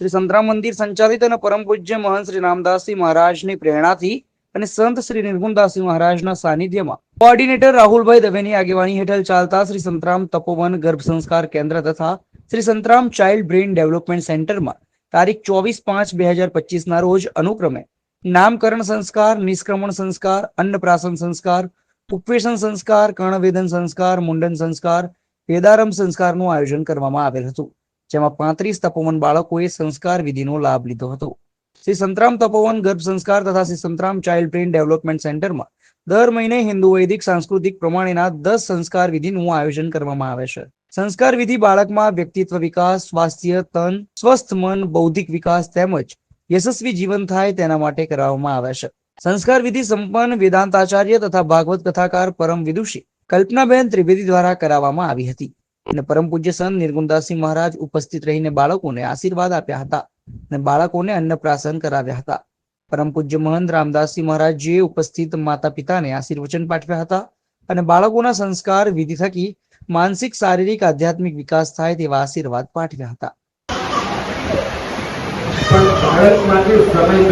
શ્રી સંતરામ મંદિર સંચાલિત અને પરમ પૂજ્ય મહંત શ્રી રામદાસજી મહારાજની પ્રેરણાથી અને સંત શ્રી નિર્ગુણદાસજી મહારાજના સાનિધ્યમાં. કોઓર્ડિનેટર રાહુલભાઈ દવેની આગેવાની હેઠળ ચાલતા શ્રી સંતરામ તપોવન ગર્ભ સંસ્કાર કેન્દ્ર તથા Shri Santram child brain development સેન્ટરમાં તારીખ ચોવીસ પાંચ બે હજાર પચીસના રોજ અનુક્રમે નામકરણ સંસ્કાર, નિષ્ક્રમણ સંસ્કાર, અન્નપ્રાશન સંસ્કાર, ઉપવેશન સંસ્કાર, કર્ણવેદન સંસ્કાર, મુંડન સંસ્કાર, વેદારંભ સંસ્કારનું આયોજન કરવામાં આવેલ હતું. જેમાં પાંત્રીસ તપોવન બાળકોએ સંસ્કાર વિધિનો લાભ લીધો હતો. શ્રી સંતરામ તપોવન ગર્ભ સંસ્કાર તથા Shri Santram child brain development સેન્ટરમાં દર મહિને હિન્દુ વૈદિક સાંસ્કૃતિક પ્રમાણેના દસ સંસ્કાર વિધિનું આયોજન કરવામાં આવે છે. સંસ્કાર વિધિ બાળકમાં વ્યક્તિત્વ વિકાસ, સ્વાસ્થ્ય, તન, સ્વસ્થ મન, બૌદ્ધિક વિકાસ તેમજ યશસ્વી જીવન થાય તેના માટે કરાવવામાં આવે છે. સંસ્કાર વિધિ સંપન્ન વેદાંતાચાર્ય તથા ભાગવત કથાકાર પરમ વિદુષી કલ્પનાબેન ત્રિવેદી દ્વારા કરાવવામાં આવી હતી. અને પરમ પૂજ્ય સંત નિર્ગુણદાસજી મહારાજ ઉપસ્થિત રહીને બાળકોને આશીર્વાદ આપ્યા હતા અને બાળકોને અન્નપ્રાશન કરાવ્યા હતા. પરમ પૂજ્ય મહંત રામદાસજી મહારાજજીએ ઉપસ્થિત માતા પિતાને આશીર્વચન પાઠવ્યા હતા અને બાળકોના સંસ્કાર, વિધિ થકી માનસિક, શારીરિક, આધ્યાત્મિક વિકાસ થાય તેવા આશીર્વાદ પાઠવ્યા હતા. સમય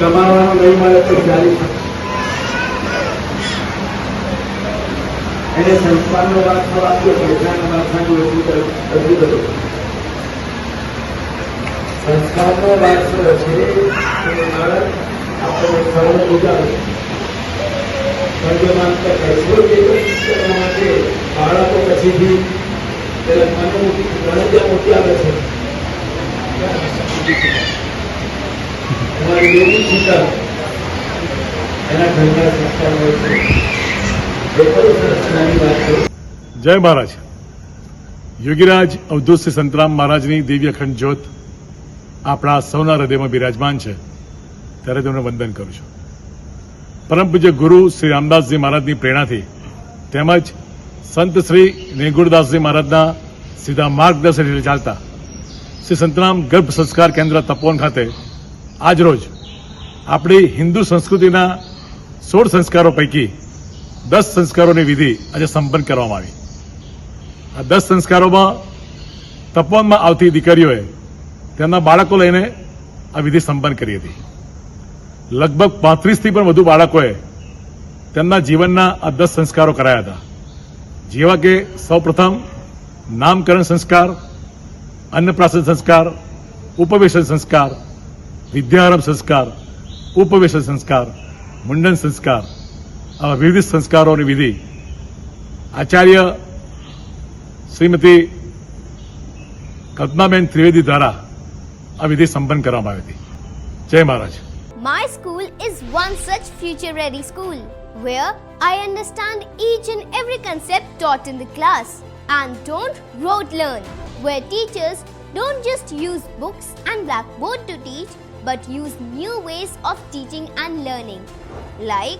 કમાવાનું નહીં મળે તો ચાલી શકે એને સંસ્કારનો વારસો આપ્યો પૈસાનો વારસાનું બધું બધું બધું સંસ્કારનો વારસો છે એ બાળક આપણે સૌને ઉજાવે સ્વર્ગમાં જેવું કરવા માટે બાળકો પછીથી પેલા મનોમુખી ગણતરી મોટી આવે છે. તમારી બેબી પિતા એના ઘરના સંસ્કાર હોય છે એ પણ સરસ નાની વાત છે જય મહારાજ. યોગીરાજ અવધૂત સંતરામ મહારાજની દિવ્ય અખંડ જ્યોત આપણા સૌના હૃદયમાં બિરાજમાન છે. ત્યારે તેમને વંદન કરું છું. પરમ પૂજ્ય ગુરુ શ્રી રામદાસજી મહારાજની પ્રેરણાથી તેમજ સંત શ્રી નેગુરદાસજી મહારાજના સીધા માર્ગદર્શન હેઠળ ચાલતા શ્રી સંતરામ ગર્ભ સંસ્કાર કેન્દ્ર તપોવન ખાતે આજરોજ આપણી હિન્દુ સંસ્કૃતિના સોળ સંસ્કારો પૈકી દસ સંસ્કારોની વિધિ આજે સંપન્ન કરવામાં આવી. આ દસ સંસ્કારોમાં તપવનમાં આવતી દીકરીઓએ તેમના બાળકો લઈને આ વિધિ સંપન્ન કરી હતી. લગભગ પાંત્રીસથી પણ વધુ બાળકોએ તેમના જીવનના આ દસ સંસ્કારો કરાયા હતા. જેવા કે સૌપ્રથમ નામકરણ સંસ્કાર, અન્નપ્રાશન સંસ્કાર, ઉપવેશન સંસ્કાર, વિદ્યારંભ સંસ્કાર, ઉપવેશન સંસ્કાર, મુંડન સંસ્કાર વિવિધ સંસ્કારોની વિધિ આચાર્ય શ્રીમતી કલ્પનાબેન ત્રિવેદી દ્વારા આ વિધિ સંપન્ન કરવામાં આવી હતી જય મહારાજ My school is one such future ready school where I understand each and every concept taught in the class and don't rote learn, where teachers don't just use books and blackboard to teach but use new ways of teaching and learning like